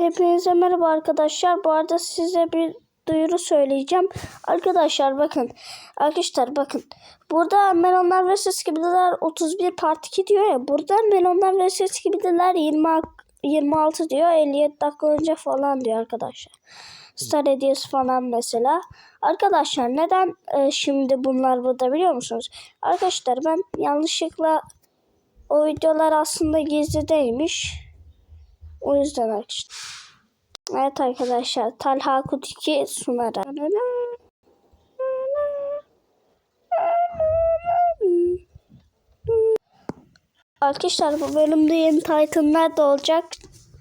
Hepinize merhaba arkadaşlar. Bu arada size bir duyuru söyleyeceğim. Arkadaşlar bakın. Arkadaşlar bakın. Burada Melonlar vs Gibiler 31 part 2 diyor ya. Burada Melonlar vs Gibiler 20, 26 diyor. 57 dakika önce falan diyor arkadaşlar. Star hediyesi falan mesela. Arkadaşlar neden e, şimdi bunlar burada biliyor musunuz? Arkadaşlar ben yanlışlıkla o videolar aslında gizli değilmiş. O yüzden arkadaşlar. Evet arkadaşlar. Talha Kutiki sunarı. Arkadaşlar bu bölümde yeni Titan'lar da olacak.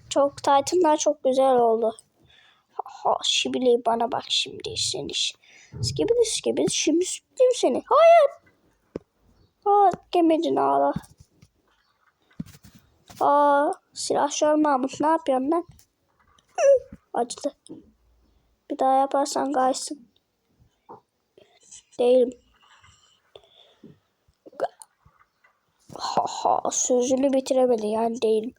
Çok Titan'lar çok güzel oldu. Ha, Şibili bana bak şimdi seni. Skibidi skibidi şimdi süptüm seni. Hayır. Aa gemedin ağla. Aa silahşör Mahmut ne yapıyorsun lan? Acıdı. Bir daha yaparsan kaysın. Değilim. Ha ha sözünü bitiremedi yani değilim.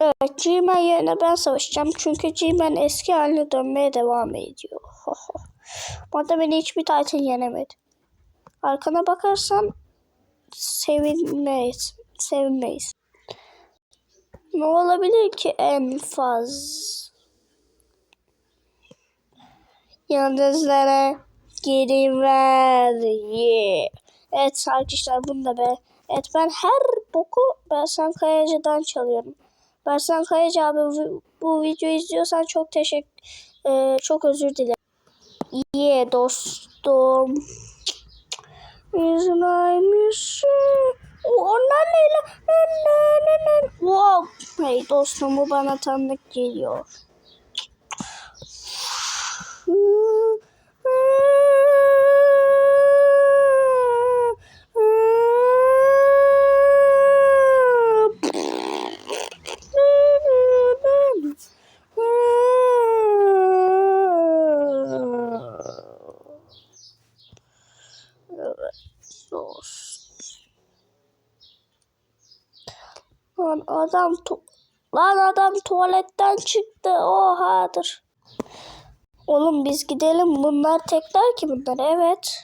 Evet G-Man yerine ben savaşacağım. Çünkü G-Man eski haline dönmeye devam ediyor. Arada beni hiçbir Titan yenemedi. Arkana bakarsan sevinmeyiz. Sevinmeyiz. Ne olabilir ki en faz? Yıldızlara geri ver. Yeah. Evet arkadaşlar bunu da be. Evet ben her boku Bersan Kayacı'dan çalıyorum. Bersan Kayacı abi bu, videoyu izliyorsan çok teşekkür e, çok özür dilerim. Yeah dostum. Yüzünaymış. Onlar neyle? Wow. Hey dostum bu bana tanıdık geliyor. Dost. Lan adam Lan adam tuvaletten çıktı. Ohadır. Oğlum biz gidelim. Bunlar tekler ki bunlar. Evet.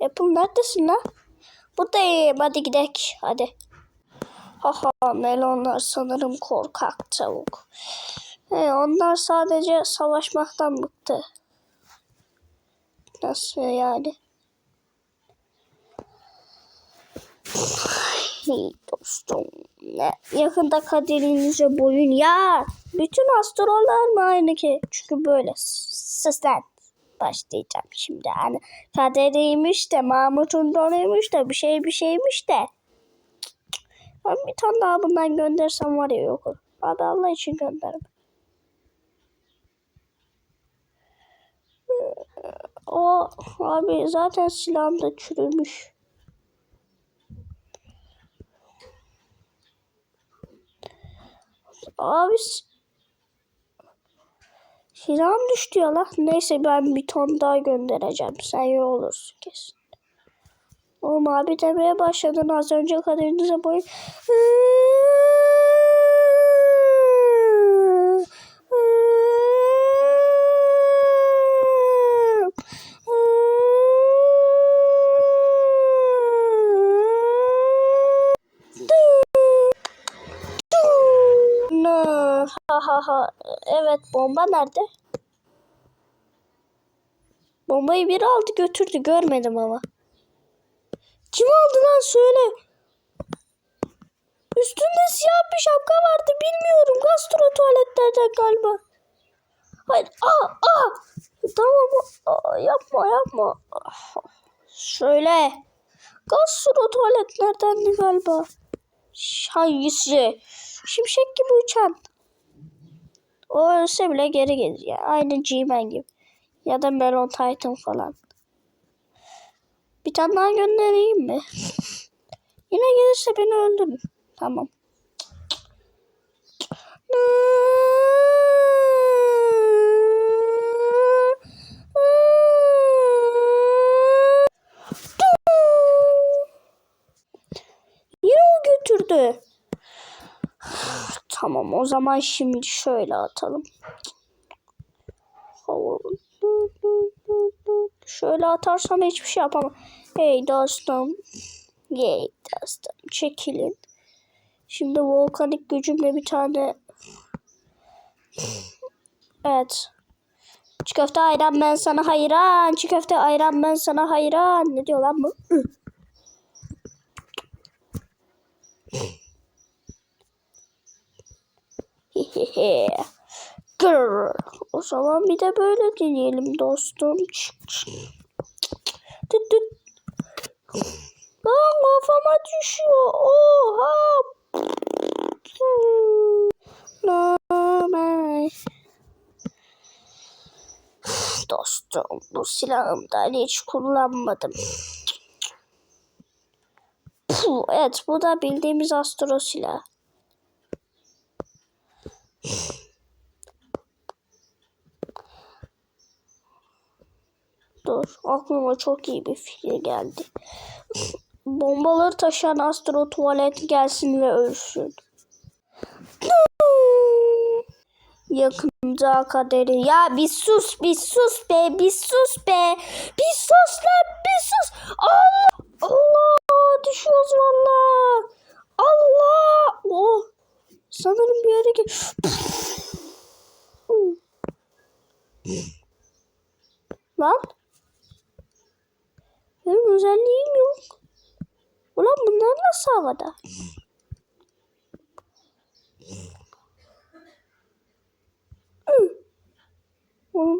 Yapım neredesin lan? Buradayım. Hadi gidelim. Hadi. Haha melonlar sanırım korkak tavuk. He, onlar sadece savaşmaktan bıktı. Nasıl yani? Hey dostum. Yakında kaderinize boyun ya. Bütün astrollar mı aynı ki? Çünkü böyle sizden başlayacağım şimdi. Hani kaderiymiş de Mahmut'un donuymuş da bir şey bir şeymiş de. Ben bir tane daha bundan göndersem var ya yok. Abi Allah için gönderim. O abi zaten silahım da çürümüş. Abi silahım düştü ya lan. Neyse ben bir ton daha göndereceğim. Sen iyi olursun kesin. Oğlum abi demeye başladın az önce kaderinize boyun. Ha ha ha. Evet bomba nerede? Bombayı biri aldı götürdü görmedim ama. Kim aldı lan söyle. Üstünde siyah bir şapka vardı bilmiyorum. Gastro tuvaletlerden galiba. Hayır. Aa, aa. Tamam. Aa, yapma yapma. Şöyle. Gastro tuvaletlerdendi galiba. Hangisi? Şimşek gibi uçan. O ölse bile geri gelir ya. Aynı G-Man gibi. Ya da Melon Titan falan. Bir tane daha göndereyim mi? Yine gelirse beni öldürün. Tamam. Yine o götürdü. Tamam o zaman şimdi şöyle atalım. Şöyle atarsam hiçbir şey yapamam. Hey dostum. Hey dostum. Çekilin. Şimdi volkanik gücümle bir tane Evet. Çiğ köfte ayran ben sana hayran. Çiğ köfte ayran ben sana hayran. Ne diyor lan bu? Grr. O zaman bir de böyle deneyelim dostum. Çık, çık. Tüt tüt. Lan kafama düşüyor. Oha. Dostum bu silahımdan hiç kullanmadım. Puh, evet bu da bildiğimiz astro silahı. Dur aklıma çok iyi bir fikir geldi. Bombaları taşıyan astro tuvalet gelsin ve ölsün. Yakında kaderi. Ya bir sus bir sus be bir sus be. Bir sus lan bir sus. Allah Allah düşüyoruz valla. Allah. Oh. Sanırım bir yere gel. Lan. Benim özelliğim yok. Ulan bunlar nasıl havada?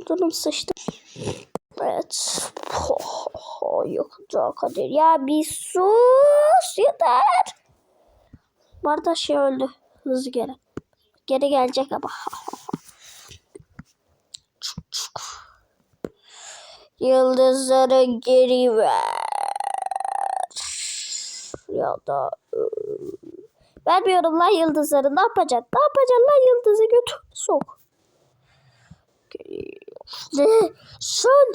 Canım sıçtı. Evet. Yok daha kadir. Ya bir sus yeter. Bu arada şey öldü. Hızlı geri. Geri gelecek ama. Yıldızları geri ver. Ya da vermiyorum lan yıldızları. Ne yapacaksın? Ne yapacaksın lan yıldızı götür sok. Sen sen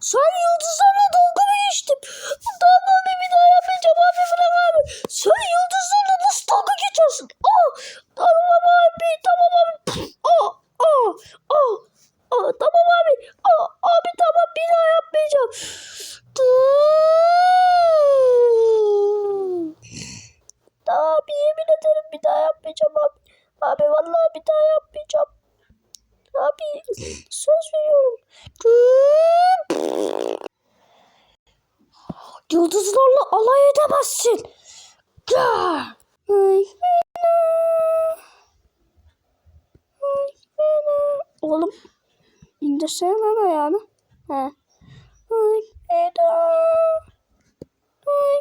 sen yıldızlarla dalga mı geçtin? Tamam abi bir daha yapmayacağım abi bırak abi. Sen yıldızlarla nasıl dalga geçiyorsun? Aa, tamam abi tamam abi. Aa, aa, aa, aa, tamam abi. Aa, abi tamam bir daha yapmayacağım. Tamam abi yemin ederim bir daha yapmayacağım abi. Abi vallahi bir daha yapmayacağım. Abi söz veriyorum. Yıldızlarla alay edemezsin. Gah! Oğlum indirsene lan ayağını. He. Ay, bana. Ay,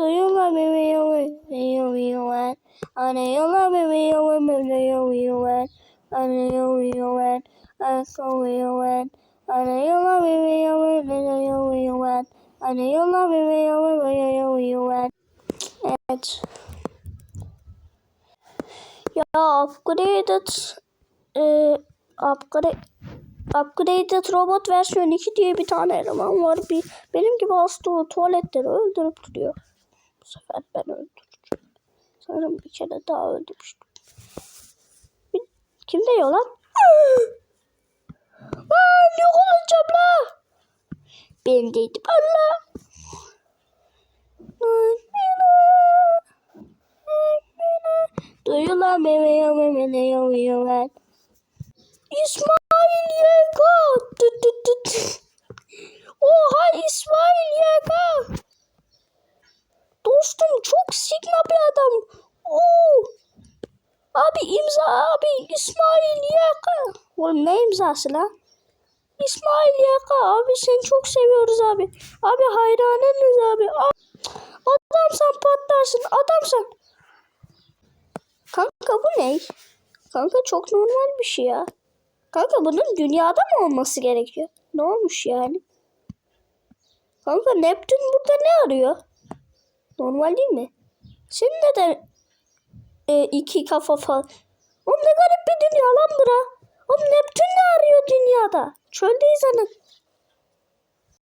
bana. Duyuyorlar bebeğimi, bebeğimi, Anıyorlar bebeğimi, bebeğimi, Anıyorlar, anıyorlar, Anıyorlar bebeğimi, bebeğimi, Anıyorlar bebeğimi, bebeğimi, Evet. Ya upgraded e, upgrade Upgraded Robot versiyon 2 diye bir tane eleman var. Bir, benim gibi hasta tuvaletleri öldürüp duruyor. Sefer ben öldüreceğim. Sanırım bir kere daha öldürmüştüm. Kim diyor lan? Aa, yok olacağım la. Ben dedim Allah. Duyulan bebeğim bebeğim bebeğim İsmail Yeka. Tüt tüt tüt. Oha İsmail Yeka. Dostum çok sigma bir adam. Oo. Abi imza abi İsmail Yeka. Oğlum ne imzası lan? İsmail Yaka abi seni çok seviyoruz abi. Abi hayranınız abi. Adamsan patlarsın adamsan. Kanka bu ne? Kanka çok normal bir şey ya. Kanka bunun dünyada mı olması gerekiyor? Ne olmuş yani? Kanka Neptün burada ne arıyor? Normal değil mi? Senin neden e, iki kafa falan? Oğlum ne garip bir dünya lan bura. Oğlum Neptün ne arıyor dünyada? Çöldeyiz anı.